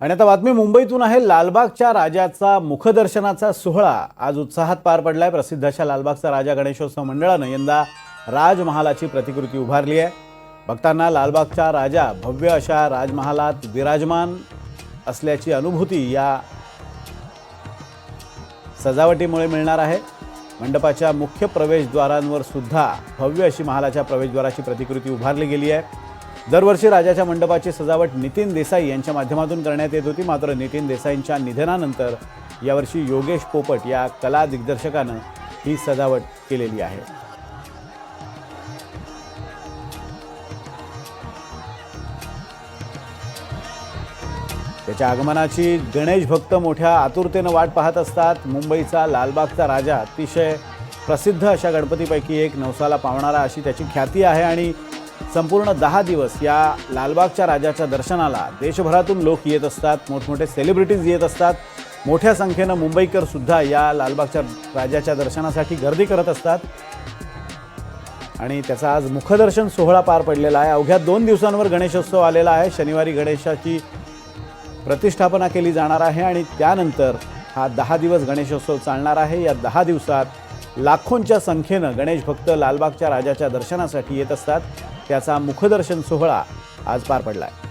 आणि आता बातमी मुंबईतून आहे. लालबागच्या राजाचा मुखदर्शनाचा सोहळा आज उत्साहात पार पडलाय. प्रसिद्ध अशा लालबागचा राजा गणेशोत्सव मंडळानं यंदा राजमहालाची प्रतिकृती उभारली आहे. भक्तांना लालबागचा राजा भव्य अशा राजमहालात विराजमान असल्याची अनुभूती या सजावटीमुळे मिळणार आहे. मंडपाच्या मुख्य प्रवेशद्वारांवर सुद्धा भव्य अशी महालाच्या प्रवेशद्वाराची प्रतिकृती उभारली गेली आहे. दरवर्षी राजाच्या मंडपाची सजावट नितीन देसाई यांच्या माध्यमातून करण्यात येत होती. मात्र नितीन देसाईंच्या निधनानंतर यावर्षी योगेश पोपट या कला दिग्दर्शकानं ही सजावट केलेली आहे. त्याच्या आगमनाची गणेश भक्त मोठ्या आतुरतेनं वाट पाहत असतात. मुंबईचा लालबागचा राजा अतिशय प्रसिद्ध अशा गणपतीपैकी एक नवसाला पावणारा अशी त्याची ख्याती आहे आणि संपूर्ण दहा दिवस या लालबागच्या राजाच्या दर्शनाला देशभरातून लोक येत असतात मोठमोठे सेलिब्रिटीज येत असतात मोठ्या संख्येनं मुंबईकर सुद्धा या लालबागच्या राजाच्या दर्शनासाठी गर्दी करत असतात. आणि त्याचा आज मुखदर्शन सोहळा पार पडलेला आहे. अवघ्या दोन दिवसांवर गणेशोत्सव आलेला आहे. शनिवारी गणेशाची प्रतिष्ठापना केली जाणार आहे आणि त्यानंतर हा दहा दिवस गणेशोत्सव चालणार आहे. या दहा दिवसात लाखोंच्या संख्येनं गणेश भक्त लालबागच्या राजाच्या दर्शनासाठी येत असतात. त्याचा मुखदर्शन सोहळा आज पार पडला आहे